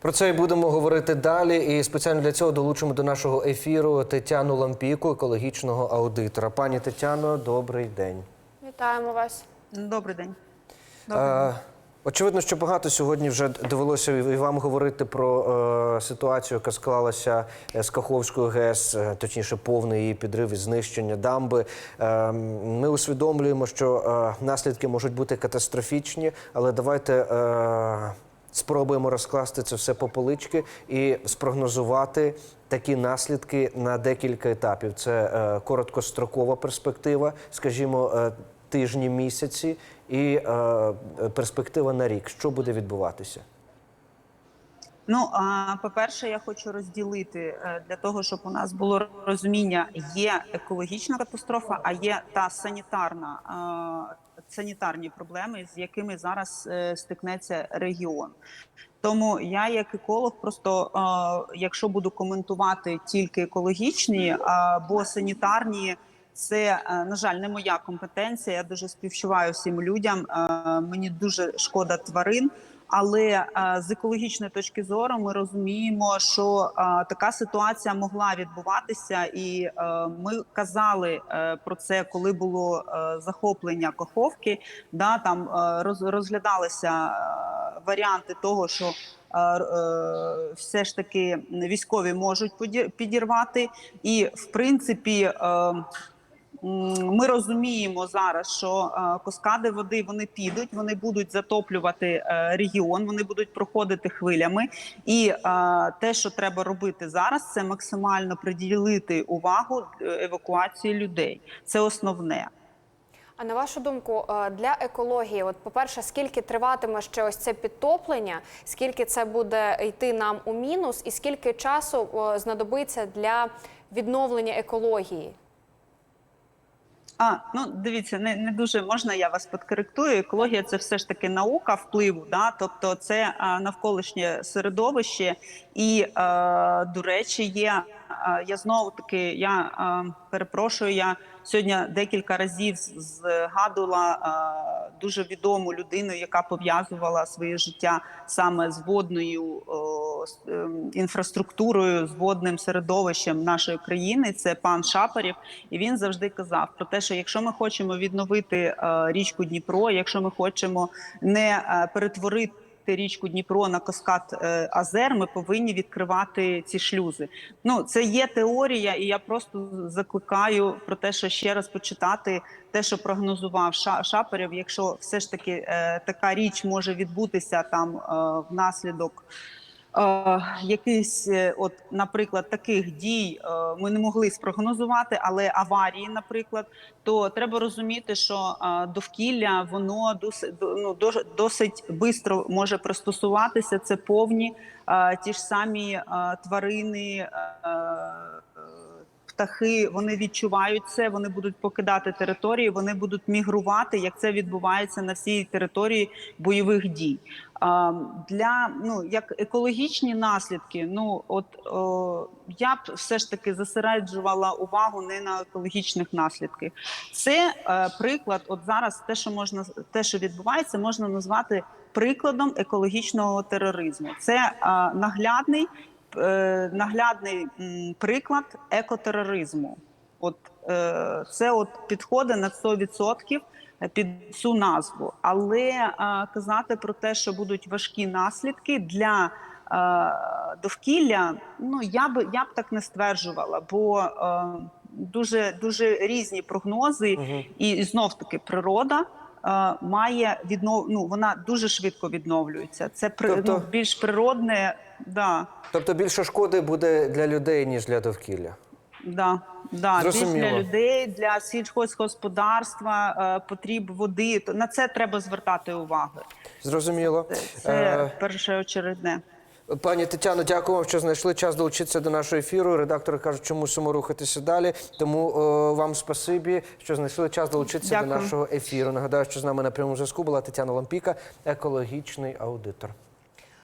Про це і будемо говорити далі. І спеціально для цього долучимо до нашого ефіру Тетяну Лампіку, екологічного аудитора. Пані Тетяно, добрий день. Вітаємо вас. Добрий день. Е, Очевидно, що багато сьогодні вже довелося і вам говорити про е, ситуацію, яка склалася е, з Каховською ГЕС, е, точніше, повний її підрив і знищення дамби. Е, ми усвідомлюємо, що е, наслідки можуть бути катастрофічні, але давайте. Е, Спробуємо розкласти це все по полички і спрогнозувати такі наслідки на декілька етапів. Це е, короткострокова перспектива, скажімо, е, тижні, місяці, і е, перспектива на рік. Що буде відбуватися? Ну по-перше, я хочу розділити е, для того, щоб у нас було розуміння: є екологічна катастрофа, а є та санітарна е, санітарні проблеми, з якими зараз е, стикнеться регіон. Тому я, як еколог, просто е, якщо буду коментувати тільки екологічні або санітарні. Це е, на жаль не моя компетенція. Я дуже співчуваю всім людям. Е, Мені дуже шкода тварин. Але е, з екологічної точки зору ми розуміємо, що е, така ситуація могла відбуватися, і е, ми казали про це, коли було захоплення Каховки. Да, там роз- розглядалися варіанти того, що все ж таки військові можуть підірвати, і в принципі. Ми розуміємо зараз, що е, каскади води вони підуть, вони будуть затоплювати е, регіон, вони будуть проходити хвилями. І е, те, що треба робити зараз, це максимально приділити увагу евакуації людей. Це основне. А на вашу думку, для екології, от по-перше, скільки триватиме ще ось це підтоплення, скільки це буде йти нам у мінус, і скільки часу знадобиться для відновлення екології? А ну дивіться, не, не дуже можна. Я вас підкоректую. Екологія це все ж таки наука впливу, да, тобто це а, навколишнє середовище, і а, до речі, є. а, Я знову таки я а, перепрошую. Я сьогодні декілька разів згадувала дуже відому людину, яка пов'язувала своє життя саме з водною ем, інфраструктурою, з водним середовищем нашої країни. Це пан Шапарів, і він завжди казав про те, що якщо ми хочемо відновити е, річку Дніпро, якщо ми хочемо не е, перетворити річку Дніпро на каскад е, Азер, ми повинні відкривати ці шлюзи. Ну це є теорія, і я просто закликаю про те, що ще раз почитати те, що прогнозував Ша- Шапарєв. Якщо все ж таки е, така річ може відбутися там е, внаслідок. Якийсь, е, от, наприклад, таких дій е, ми не могли спрогнозувати, але аварії, наприклад, то треба розуміти, що довкілля воно досить ну, досить швидко може пристосуватися. Це повні ті ж самі тварини. Птахи вони відчувають це, вони будуть покидати території, вони будуть мігрувати, як це відбувається на всій території бойових дій. Для ну як екологічні наслідки, ну от о, я б все ж таки зосереджувала увагу не на екологічних наслідках. Це е, приклад. От зараз те, що можна те, що відбувається, можна назвати прикладом екологічного тероризму. Це е, наглядний наглядний приклад екотероризму. От е, це от підходить на 100% під цю назву. Але е, казати про те, що будуть важкі наслідки для е, довкілля, ну я б я б так не стверджувала, бо е, дуже дуже різні прогнози, і, і знов таки природа. Е, Має віднов... ну, вона дуже швидко відновлюється. Це при... Тобто- ну, більш природне, да. Тобто більше шкоди буде для людей ніж для довкілля. Да, да. Більш для людей, для сільськогосподарства, е, потріб води. На це треба звертати увагу. Зрозуміло. Це, Е, це першоочередне. Пані Тетяно, дякую вам, що знайшли час долучитися до нашого ефіру. Редактори кажуть, що мусимо рухатися далі. Тому о, вам спасибі, що знайшли час долучитися до нашого ефіру. Нагадаю, що з нами на прямому зв'язку була Тетяна Лампіка, екологічний аудитор.